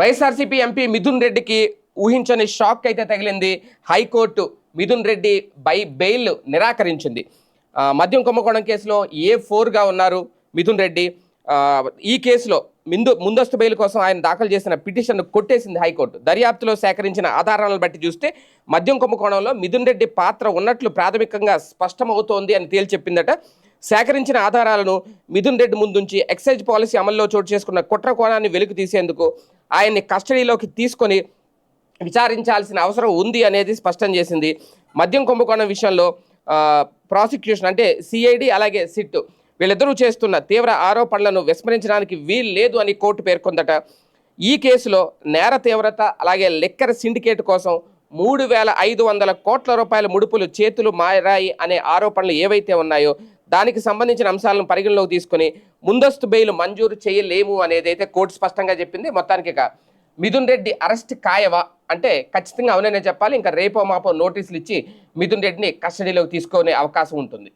YSRCP MP Mithun రెడ్డికి ఊహించని shock అయితే తగిలింది హైకోర్టు. మిథున్ రెడ్డి బై బెయిల్ నిరాకరించింది. మద్యం కుంభకోణం కేసులో ఏ ఫోర్గా ఉన్నారు మిథున్ రెడ్డి? ఈ కేసులో ముందు ముందస్తు బెయిల్ కోసం ఆయన దాఖలు చేసిన పిటిషన్ను కొట్టేసింది హైకోర్టు. దర్యాప్తులో సేకరించిన ఆధారాలను బట్టి చూస్తే మద్యం కుంభకోణంలో మిథున్ రెడ్డి పాత్ర ఉన్నట్లు ప్రాథమికంగా స్పష్టమవుతోంది అని తేల్చెప్పిందట సేకరించిన ఆధారాలను మిథున్ రెడ్డి ముందుంచి ఎక్సైజ్ పాలసీ అమల్లో చోటు చేసుకున్న కుట్ర కోణాన్ని వెలుగు తీసేందుకు ఆయన్ని కస్టడీలోకి తీసుకొని విచారించాల్సిన అవసరం ఉంది అనేది స్పష్టం చేసింది. మద్యం కుంభకోణం విషయంలో ప్రాసిక్యూషన్ అంటే సిఐడి అలాగే సిట్ వీళ్ళిద్దరూ చేస్తున్న తీవ్ర ఆరోపణలను విస్మరించడానికి వీలు లేదు అని కోర్టు పేర్కొందట. ఈ కేసులో నేర తీవ్రత అలాగే లెక్కర సిండికేట్ కోసం మూడు వేల ఐదు వందల కోట్ల రూపాయల ముడుపులు చేతులు మారాయి అనే ఆరోపణలు ఏవైతే ఉన్నాయో దానికి సంబంధించిన అంశాలను పరిగణలోకి తీసుకుని ముందస్తు బెయిల్ మంజూరు చేయలేము అనేది అయితే కోర్టు స్పష్టంగా చెప్పింది. మొత్తానికి ఇక మిథున్ రెడ్డి అరెస్ట్ కాయవా అంటే ఖచ్చితంగా అవుననే చెప్పాలి. ఇంకా రేపో మాపో నోటీసులు ఇచ్చి మిథున్ రెడ్డిని కస్టడీలోకి తీసుకునే అవకాశం ఉంటుంది.